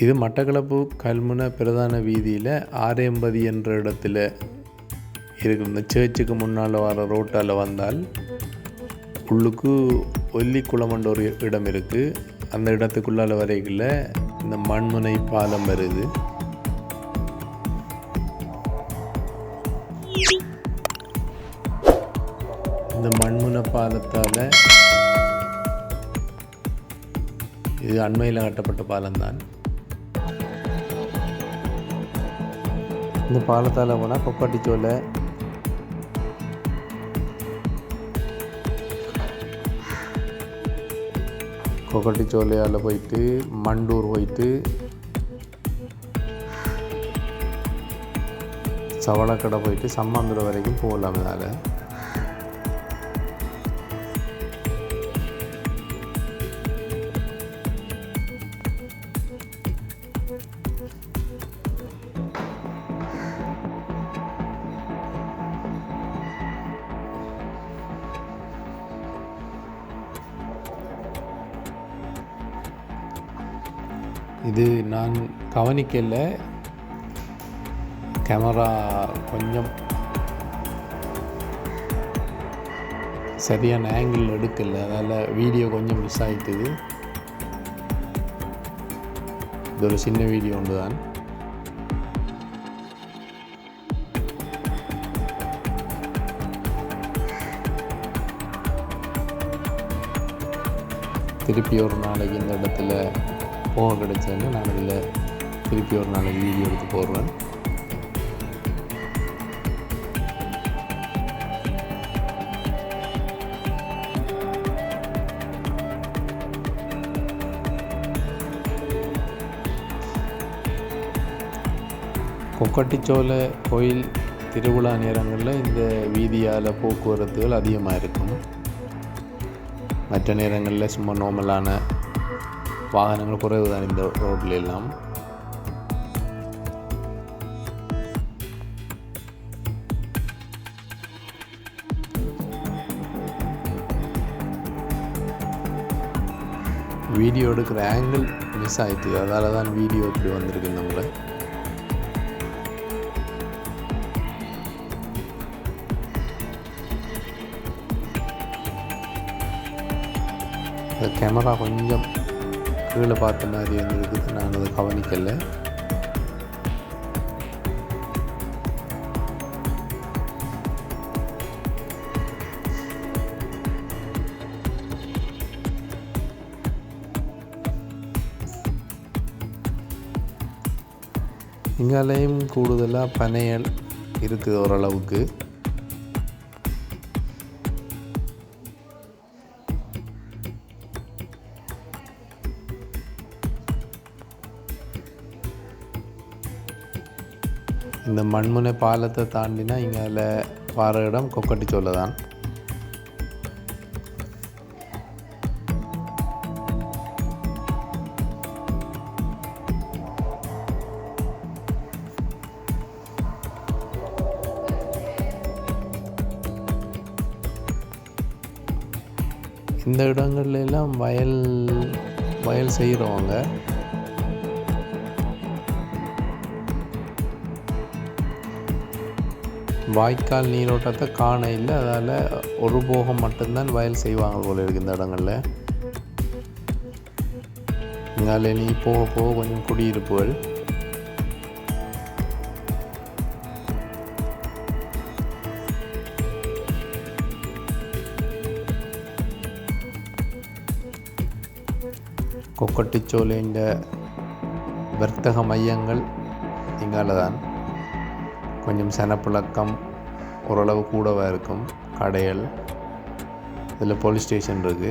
இது மட்டக்களப்பு கல்முனை பிரதான வீதியில் ஆரேம்பதி என்ற இடத்துல இருக்கிற இந்த சேர்ச்சுக்கு முன்னால் வர ரோட்டால் வந்தால் உள்ளுக்கு ஒல்லிக்குளம்ன்ற ஒரு இடம் இருக்குது அந்த இடத்துக்குள்ளால வரைக்குள்ள இந்த மண்முனை பாலம் வருது. இந்த மண்முனை பாலத்தால் இது அண்மையில் கட்டப்பட்ட பாலம்தான். இந்த பாலத்தால் போனால் கொக்காட்டிச்சோலை கொக்கட்டிச்சோலையால் போயிட்டு மண்டூர் போயிட்டு சவளக்கடை போயிட்டு சம்மாந்துறை வரைக்கும் போகலாம் இதால் இது நான் கவனிக்கல. கேமரா கொஞ்சம் சரியான ஆங்கிள் எடுக்கல. அதனால் வீடியோ கொஞ்சம் மிஸ் ஆகிட்டுது இது ஒரு சின்ன வீடியோ ஒன்று தான் திருப்பி ஒரு நாளைக்கு இந்த இடத்துல போக கிடைச்சதுன்னு நான் இதில் திருப்பி ஒரு நாளைக்கு வீடியோ எடுத்து போடுறேன் கொக்கட்டிச்சோலை கோயில் திருவிழா நேரங்களில் இந்த வீதியால் போக்குவரத்துகள் அதிகமாக இருக்கும். மற்ற நேரங்களில் சும்மா நார்மலான வாகனங்கள் குறைவு தான் இந்த ரோட்டில் எல்லாம். வீடியோ எடுக்கிற ஆங்கிள் மிஸ் ஆயிடுச்சு. அதால தான் வீடியோ இப்படி வந்திருக்கு நம்மளை. கேமரா கொஞ்சம் கீழே பார்த்த மாதிரி இருந்திருக்குது நான் அதை கவனிக்கலை. இங்காலேயும் கூடுதலாக பனையல் இருக்குது ஓரளவுக்கு. இந்த மண்முனை பாலத்தை தாண்டினா இங்கே வர இடம் கொக்கட்டிச்சோலை தான். இந்த இடங்கள்ல எல்லாம் வயல் வயல் செய்கிறவங்க வாய்க்கால் நீரோட்டத்தை காண இல்லை. அதால் ஒரு போகம் மட்டும்தான் வயல் செய்வாங்க போல இருக்கு இந்த இடங்களில். இங்காலே நீ போக போக கொஞ்சம் குடியிருப்புகள். கொக்கட்டிச்சோலைன்ற வர்த்தக மையங்கள் இங்கால தான் கொஞ்சம் சனப்புழக்கம் ஓரளவு கூடவாக இருக்கும் கடைகள் இதில் போலீஸ் ஸ்டேஷன் இருக்குது